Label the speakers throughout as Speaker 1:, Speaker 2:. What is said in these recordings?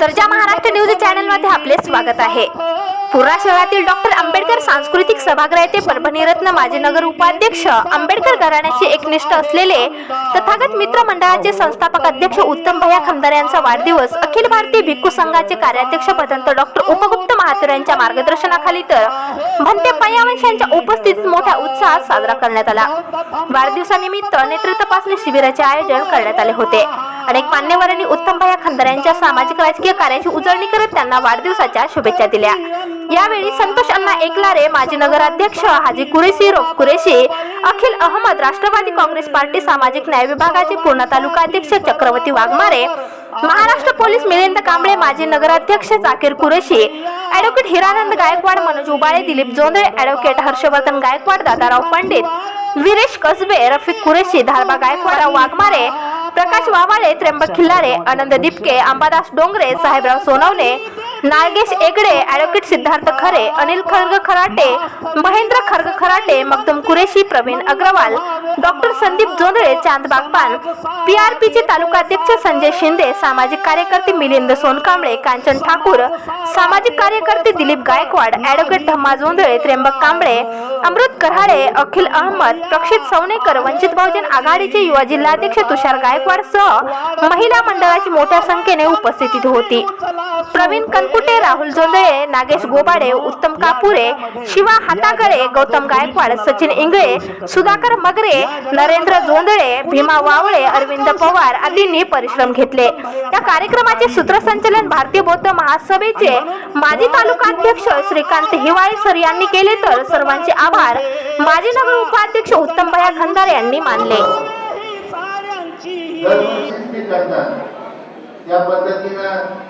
Speaker 1: दर्जा महाराष्ट्र न्यूज चॅनलमध्ये आपले स्वागत आहे. पुरा शहरातील डॉक्टर आंबेडकर सांस्कृतिक सभागृह येथे परभणी रत्न माजी नगर उपाध्यक्ष आंबेडकर घराण्याचे एकनिष्ठ असलेले तथागत मित्र मंडळाचे संस्थापक अध्यक्ष उत्तम भैया खमदार यांचा वाढदिवस अखिल भारतीय भिक्खू संघाचे कार्याध्यक्ष पदंत डॉक्टर उपगुप्त महातुर यांच्या मार्गदर्शनाखाली तर भंते पय्यावंश यांच्या उपस्थितीत मोठ्या उत्साहात साजरा करण्यात आला. वाढदिवसानिमित्त नेत्र तपासणी शिबिराचे आयोजन करण्यात आले होते. अनेक मान्यवरांनी उत्तम भैया खंदारे यांच्या सामाजिक राजकीय कार्याची उजळणी करत त्यांना वाढदिवसाच्या शुभेच्छा दिल्या. यावेळी संतोष अण्णा एकलारे माजी नगराध्यक्ष हाजी कुरेशी रोफ कुरेशी अखिल अहमद राष्ट्रवादी काँग्रेस पार्टी सामाजिक न्याय विभागाचे पूर्णा तालुका अध्यक्ष चक्रवर्ती वाघमारे महाराष्ट्र पोलीस मिलिंद कांबळे माजी नगराध्यक्ष Zakir Qureshi advocate Hiranand Gaikwad Manoj Ubale Dilip Jondhale advocate Harshvardhan Gaikwad Dadarao Pandit Viresh Kasbe Rafiq Qureshi Dharba Gaikwad Waghmare Prakash Wawale Trimbak Khillare Anand Dipke Ambadas Dongre Sahebrao Sonawane Nagesh Egde advocate Siddharth Khare Anil Kharg Kharate Mahendra Kharg Kharate Magdum Qureshi Praveen Agarwal doctor Sandeep Jondhale Chand Bagpan पीआरपीचे तालुकाध्यक्ष संजय शिंदे सामाजिक कार्यकर्ते मिलिंद सोनकांबळे कांचन ठाकूर सामाजिक कार्यकर्ते Dilip Gaikwad advocate Dhamma Jondhale Trimbak Kamble अमृत कराळे अखिल अहमद प्रक्षित सवनेकर वंचित बहुजन आघाडीचे युवा जिल्हाध्यक्ष तुषार गायकवाड सह महिला मंडळाची मोठ्या संख्येने उपस्थिती होती. प्रवीण कनकुटे राहुल जोंधळे नागेश गोबाडे उत्तम कापुरे शिवा हातागळे गौतम गायकवाड सचिन इंगळे सुधाकर मगरे नरेंद्र जोंधळे भीमा वावळे अरविंद पवार आदींनी परिश्रम घेतले. या कार्यक्रमाचे सूत्रसंचालन भारतीय बौद्ध महासभेचे माजी तालुकाध्यक्ष श्रीकांत हिवाळे सर यांनी केले तर सर्वांचे आभार. माजी नगर उपाध्यक्ष उत्तम भया खंदारे यांनी मानले.
Speaker 2: त्या पद्धतीनं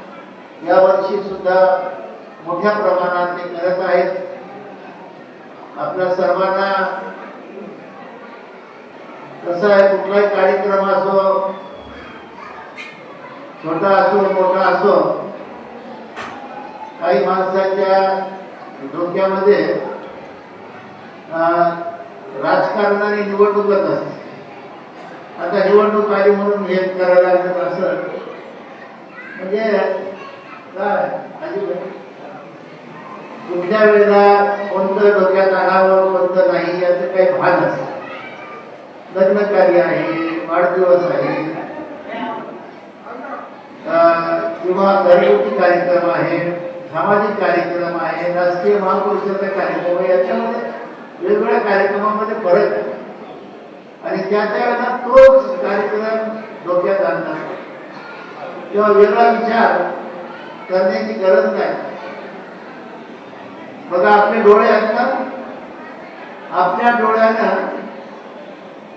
Speaker 2: यावर्षी सुद्धा मोठ्या प्रमाणात ते करत आहेत. आपल्या सर्वांना कसं आहे कुठलाही कार्यक्रम असो छोटा असो मोठा असो काही माणसाच्या डोक्यामध्ये अं, राजकारण आणि निवडणूकच असते. आता निवडणूक आली म्हणून हे करायला लागत असं. म्हणजे काय कुठल्या वेळेला कोणतं डोक्यात आणावं कोणतं नाही याचं काही भान असत लग्न कार्य आहे वाढदिवस आहे. किंवा घरगुती कार्यक्रम आहे सामाजिक कार्यक्रम आहे राष्ट्रीय महापुरुषाचा कार्यक्रम आहे याच्यामध्ये वेगवेगळ्या कार्यक्रमामध्ये फरक आहे. आणि त्या त्या वेळेला तोच कार्यक्रम डोक्यात आणतात किंवा वेगळा विचार करण्याची गरज नाही. बघा आपले डोळे आहेत ना? आपल्या डोळ्यानं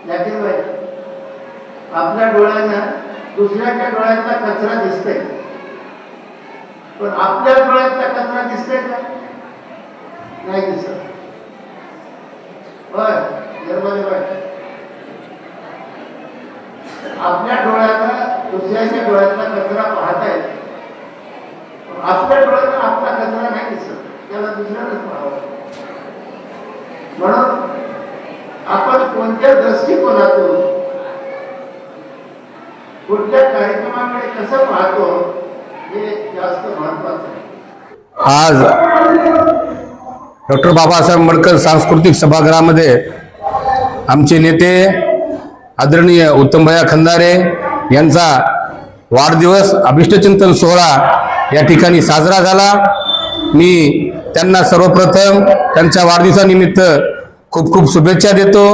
Speaker 2: जाकीरबाई आपल्या डोळ्यांना दुसऱ्याच्या डोळ्यातला कचरा दिसतोय. पण आपल्या डोळ्यातला कचरा दिसतोय का? नाही दिसत. बर निर्मले आपल्या डोळ्याला दुसऱ्याच्या डोळ्यातला कचरा पाहताय आपल्या डोळ्यातून आपला कचरा नाही दिसत. त्याला दुसऱ्यानंच पाहावं म्हणून आपण कोणत्या दृष्टिकोनातून कुठल्या कार्यक्रमाकडे कसं पाहतो हे जास्त महत्वाचं आहे.
Speaker 3: आज डॉक्टर बाबासाहेब आंबेडकर सांस्कृतिक सभागृहामध्ये आमचे नेते आदरणीय उत्तमभया खंदारे यांचा वाढदिवस अभिष्टचिंतन सोहळा या ठिकाणी साजरा झाला. मी त्यांना सर्वप्रथम त्यांच्या वाढदिवसानिमित्त खूप खूप शुभेच्छा देतो.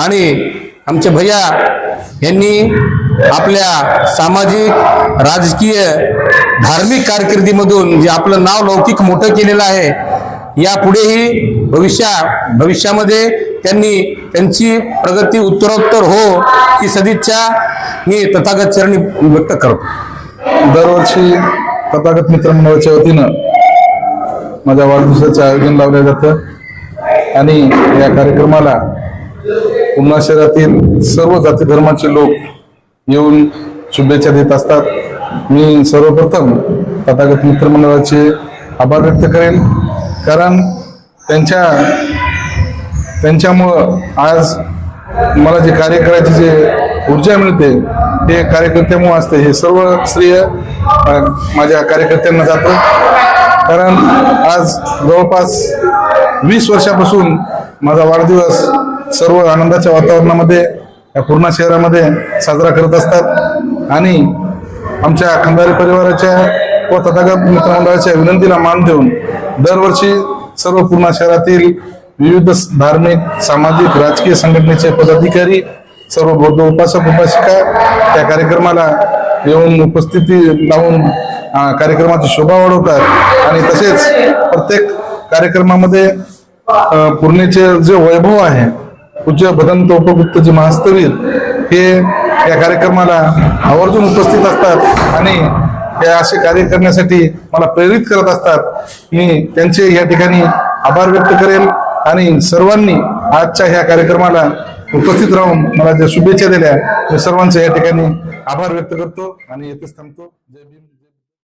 Speaker 3: आणि आमचे भैया यांनी आपल्या सामाजिक राजकीय धार्मिक कारकिर्दीमधून जे आपलं नाव लौकिक मोठं केलेलं आहे यापुढेही भविष्या भविष्यामध्ये त्यांनी त्यांची प्रगती उत्तरोत्तर हो ही सदिच्छा मी तथागत चरणी व्यक्त करतो.
Speaker 4: दरवर्षी तथागत मित्र मंडळाच्या वतीनं माझ्या वाढदिवसाचं आयोजन लावलं जातं. आणि या कार्यक्रमाला पुन्हा शहरातील सर्व जाती धर्माचे लोक येऊन शुभेच्छा देत असतात. मी सर्वप्रथम तथागत मित्रमंडळाचे आभार व्यक्त करेल. कारण त्यांच्या त्यांच्यामुळं आज मला जे कार्य करायची जे ऊर्जा मिळते ते कार्यकर्त्यामुळे असते. हे सर्व श्रेय माझ्या कार्यकर्त्यांना जातं. कारण आज जवळपास वीस वर्षापासून माझा वाढदिवस सर्व आनंदाच्या वातावरणामध्ये पूर्ण पूर्णा शहरामध्ये साजरा करत असतात. आणि आमच्या खंदारी परिवाराच्या व तथागत मित्रमंडळाच्या विनंतीला मान देऊन दरवर्षी सर्व पूर्णा शहरातील विविध धार्मिक सामाजिक राजकीय संघटनेचे पदाधिकारी सर्व बौद्ध उपासक उपासिका त्या कार्यक्रमाला येऊन उपस्थिती लावून कार्यक्रमाची शोभा वाढवतात. आणि तसेच प्रत्येक कार्यक्रमामध्ये पूर्णेचे जे वैभव आहे पूज्य भदंत उपगुप्तजी महास्तवीर हे या कार्यक्रमाला आवर्जून उपस्थित असतात आणि हे असे कार्य करण्यासाठी मला प्रेरित करत असतात. मी त्यांचे या ठिकाणी आभार व्यक्त करेल आणि सर्वांनी आजच्या ह्या कार्यक्रमाला उपस्थित राहून मला ज्या शुभेच्छा दिल्या मी सर्वांचे या ठिकाणी आभार व्यक्त करतो आणि येथेच थांबतो. जय भीम